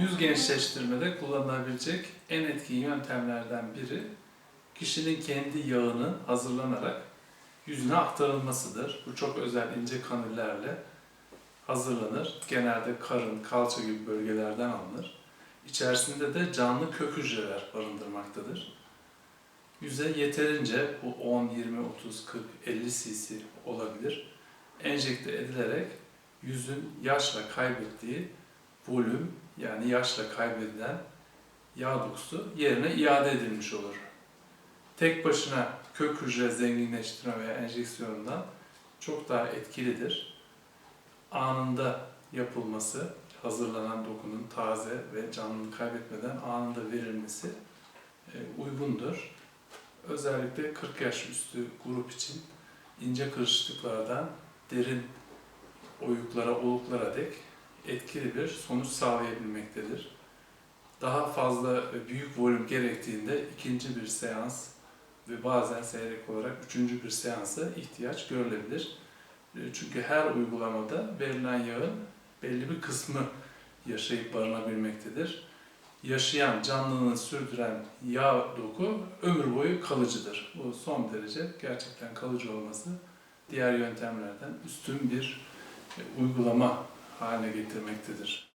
Yüz gençleştirmede kullanılabilecek en etkin yöntemlerden biri kişinin kendi yağının hazırlanarak yüzüne aktarılmasıdır. Bu çok özel ince kanüllerle hazırlanır. Genelde karın, kalça gibi bölgelerden alınır. İçerisinde de canlı kök hücreler barındırmaktadır. Yüze yeterince bu 10, 20, 30, 40, 50 cc olabilir. Enjekte edilerek yüzün yaşla kaybettiği volüm yani yaşla kaybedilen yağ dokusu yerine iade edilmiş olur. Tek başına kök hücre zenginleştirme veya enjeksiyonundan çok daha etkilidir. Anında yapılması, hazırlanan dokunun taze ve canlılık kaybetmeden anında verilmesi e, uygundur. Özellikle 40 yaş üstü grup için ince kırışıklıklardan derin oyuklara, oluklara dek etkili bir sonuç sağlayabilmektedir. Daha fazla büyük volüm gerektiğinde ikinci bir seans ve bazen seyrek olarak üçüncü bir seansa ihtiyaç görülebilir. E, Çünkü her uygulamada verilen yağın belli bir kısmı yaşayıp barınabilmektedir. Yaşayan, canlılığını sürdüren yağ doku ömür boyu kalıcıdır. Bu son derece gerçekten kalıcı olması diğer yöntemlerden üstün bir e, uygulama haline getirmektedir.